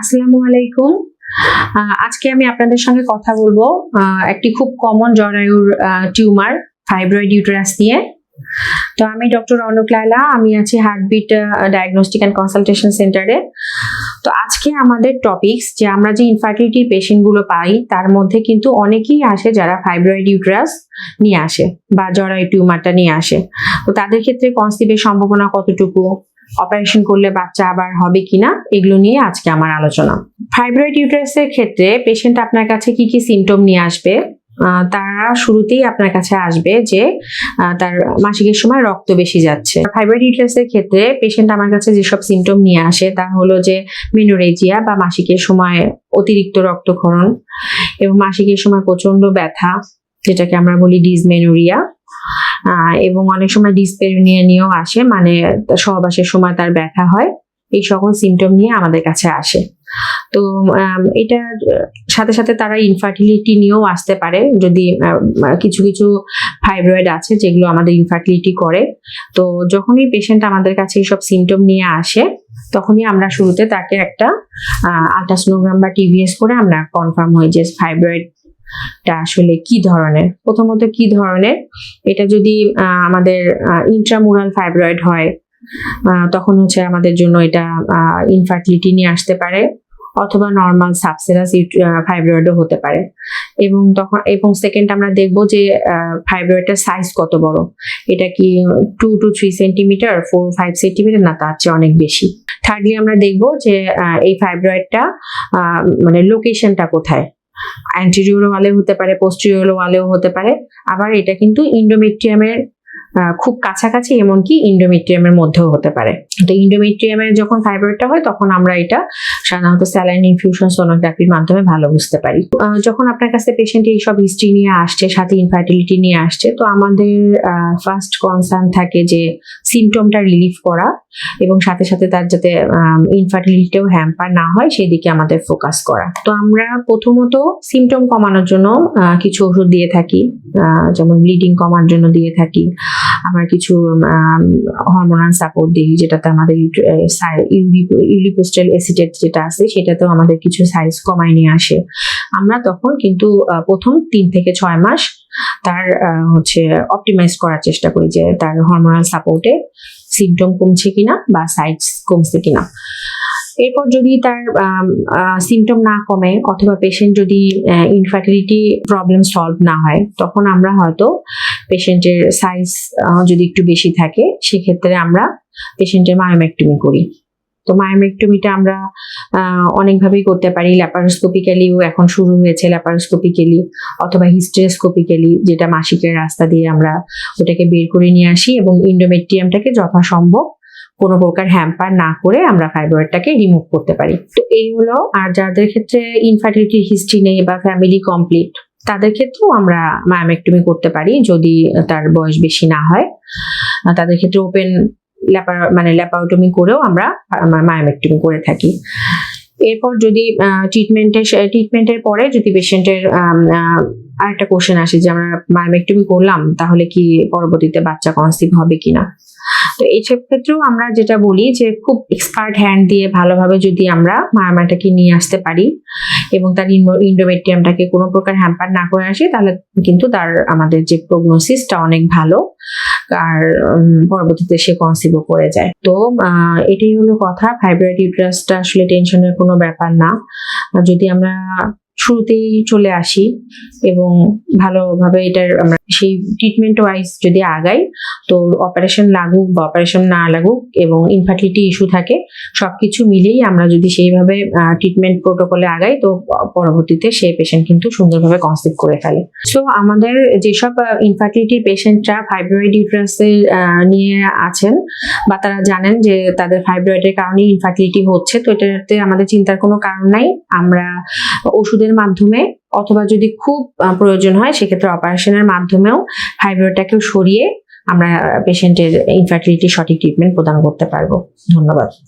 আসসালামু আলাইকুম। আজকে আমি আপনাদের সঙ্গে কথা বলব একটি খুব কমন জরায়ুর টিউমার ফাইব্রয়েড ইউটেরাস নিয়ে। তো আমি ডক্টর রনক লায়লা, আমি আছি হার্টবিট ডায়াগনস্টিক অ্যান্ড কনসালটেশন সেন্টারে তো আজকে আমাদের টপিকস যে আমরা যে ইনফার্টিলিটি পেশেন্টগুলো পাই, তার মধ্যে কিন্তু অনেকেই আসে যারা ফাইব্রয়েড ইউটেরাস নিয়ে আসে বা জরায়ু টিউমারটা নিয়ে আসে। তো তাদের ক্ষেত্রে কনসিভের সম্ভাবনা কতটুকু? অপারেশন করলে বাচ্চা আবার হবে কিনা এগুলো নিয়ে আজকে আমার আলোচনা। ফাইব্রয়েড ইউটারাসের ক্ষেত্রে পেশেন্ট আপনার কাছে কি কি সিমটম নিয়ে আসবে? তারা শুরুতেই আপনার কাছে আসবে যে তার মাসিকের সময় রক্ত বেশি যাচ্ছে। ফাইব্রয়েড ইউটারাসের ক্ষেত্রে পেশেন্ট আমার কাছে যেসব সিমটম নিয়ে আসে তা হলো যে মেনোরেজিয়া বা মাসিকের সময় অতিরিক্ত রক্তক্ষরণ এবং মাসিকের সময় প্রচণ্ড ব্যথা যেটাকে আমরা বলি ডিসমেনোরিয়া আহ, এবং অনেক সময় ডিসপেরিনিয়া নিয়েও আসে মানে সহবাসের সময় তার ব্যথা হয়। এই সকল সিমটম নিয়ে আমাদের কাছে আসে। তো এটার সাথে সাথে তারা ইনফার্টিলিটি নিয়েও আসতে পারে, যদি কিছু কিছু ফাইব্রয়েড আছে যেগুলো আমাদের ইনফার্টিলিটি করে। তো যখনই পেশেন্ট আমাদের কাছে এইসব সিমটম নিয়ে আসে, তখনই আমরা শুরুতে তাকে একটা আলট্রাসোনোগ্রাম বা টিভিএস করে আমরা কনফার্ম হই যে ফাইব্রয়েড টা আসলে কি ধরনের? প্রথমত কি ধরনের? এটা যদি আমাদের ইন্ট্রামুরাল ফাইব্রয়েড হয় তখন হচ্ছে আমাদের জন্য এটা ইনফার্টিলিটি নিয়ে আসতে পারে, অথবা নর্মাল সাবসেরাস ফাইব্রয়েডও হতে পারে। এবং তখন, এবং সেকেন্ড আমরা দেখব যে ফাইব্রয়েডটার সাইজ কত বড়। এটা কি two two three centimetre four five centimetre না, তার চেয়ে অনেক বেশি। থার্ডলি আমরা দেখব যে এই ফাইব্রয়েডটা মানে লোকেশনটা কোথায়? অ্যান্টিরিওর ওয়ালেও হতে পারে পোস্টিরিওর ওয়ালেও হতে পারে। আবার এটা কিন্তু ইন্ডোমেট্রিয়ামের খুব কাছাকাছি এমনকি ইন্ডোমেট্রিয়ামের মধ্যেও হতে পারে। তো ইন্ডোমেট্রিয়ামের যখন ফাইব্রয়েডটা হয়, তখন আমরা এটা সাধারণত স্যালাইন ইনফিউশন সোনোগ্রাফির মাধ্যমে ভালো বুঝতে পারি। যখন আপনার কাছে পেশেন্ট এইসব হিস্ট্রি নিয়ে আসছে, সাথে ইনফার্টিলিটি নিয়ে আসছে, তো আমাদের ফার্স্ট কনসার্ন থাকে যে সিমটমটা রিলিফ করা এবং সাথে সাথে তার যাতে ইনফার্টিলিটিও হ্যাম্পার না হয়, সেদিকে আমাদের ফোকাস করা। তো আমরা প্রথমত সিমটম কমানোর জন্য কিছু ওষুধ দিয়ে থাকি যেমন ব্লিডিং কমার জন্য দিয়ে থাকি আবার কিছু হরমোনাল সাপোর্ট দিই, যেটাতে আমাদের ইউরিপোস্টাল অ্যাসিডেট যেটা আছে, সেটাতেও আমাদের কিছু সাইজ কমায় নিয়ে আসে। আমরা তখন কিন্তু প্রথম তিন থেকে ছয় মাস তার হচ্ছে অপটিমাইজ করার চেষ্টা করি যে তার হরমোনাল সাপোর্টে সিমটম কমছে কিনা বা সাইজ কমছে কিনা। এরপর যদি তার সিমটম না কমে অথবা পেশেন্ট যদি ইনফার্টিলিটি প্রবলেম সলভ না হয়, তখন আমরা হয়তো পেশেন্টের সাইজ যদি একটু বেশি থাকে, সেক্ষেত্রে আমরা পেশেন্টের মায়োমেক্টমি করি। তো মায়োমেক্টমিটা আমরা অনেকভাবেই করতে পারি। ল্যাপারোস্কোপিক্যালিও এখন শুরু হয়েছে ল্যাপারোস্কোপিক্যালি অথবা হিস্টেরোস্কোপিক্যালি যেটা মাসিকের রাস্তা দিয়ে আমরা ওটাকে বের করে নিয়ে আসি এবং ইন্ডোমেট্রিয়ামটাকে যথাসম্ভব কোনো প্রকার হ্যাম্পার না করে আমরা ফাইব্রয়েডটাকে রিমুভ করতে পারি। তো এই হলো, আর যাদের ক্ষেত্রে ইনফার্টিলিটির হিস্ট্রি নেই বা ফ্যামিলি কমপ্লিট তাদের ক্ষেত্রেও আমরা মায়ামেক্টমি করতে পারি যদি তার বয়স বেশি না হয়। তাদের ক্ষেত্রে ওপেন ল্যাপা মানে ল্যাপাওটমি করেও আমরা মায়ামেক্টমি করে থাকি। এরপর যদি ট্রিটমেন্টের ট্রিটমেন্টের পরে যদি পেশেন্টের আরেকটা কোশ্চেন আসে যে আমরা মায়ামেক্টমি করলাম, তাহলে কি পরবর্তীতে বাচ্চা কনসিভ হবে কিনা? তো এই ক্ষেত্রেও আমরা যেটা বলি যে খুব এক্সপার্ট হ্যান্ড দিয়ে ভালোভাবে যদি আমরা মায়ামাটাকে নিয়ে আসতে পারি এবং তার ইন্ডোমেট্রিয়ামটাকে কোনো প্রকার হ্যাম্পার না করে আসি, তাহলে কিন্তু তার আমাদের যে প্রগনোসিসটা অনেক ভালো। আর পরবর্তীতে সে কনসিভও করে যায়। তো এটাই হলো কথা। ফাইব্রয়েড ইউট্রাসটা আসলে টেনশনের কোনো ব্যাপার না। যদি আমরা শুরুতেই চলে আসি এবং ভালোভাবে এটার আমরা সেই ট্রিটমেন্ট ওয়াইজ যদি আগাই, তো অপারেশন লাগুক বা অপারেশন না লাগুক এবং ইনফার্টিলিটি ইস্যু থাকে, সবকিছু মিলিয়েই আমরা যদি সেইভাবে ট্রিটমেন্ট প্রোটোকলে আগাই, তো পরবর্তীতে সেই পেশেন্ট কিন্তু সুন্দরভাবে কনসিভ করে ফেলে। সো আমাদের যেসব ইনফার্টিলিটি পেশেন্টরা ফাইব্রয়েড ইউট্রাসের নিয়ে আছেন বা তারা জানেন যে তাদের ফাইব্রয়েডের কারণে ইনফার্টিলিটি হচ্ছে, তো এটাতে আমাদের চিন্তার কোনো কারণ নাই। আমরা ওষুধের মাধ্যমে অথবা যদি খুব প্রয়োজন হয়, সেক্ষেত্রে অপারেশনের মাধ্যমেও ফাইব্রয়েডটাকেও সরিয়ে আমরা পেশেন্টের ইনফার্টিলিটি সঠিক ট্রিটমেন্ট প্রদান করতে পারব। ধন্যবাদ।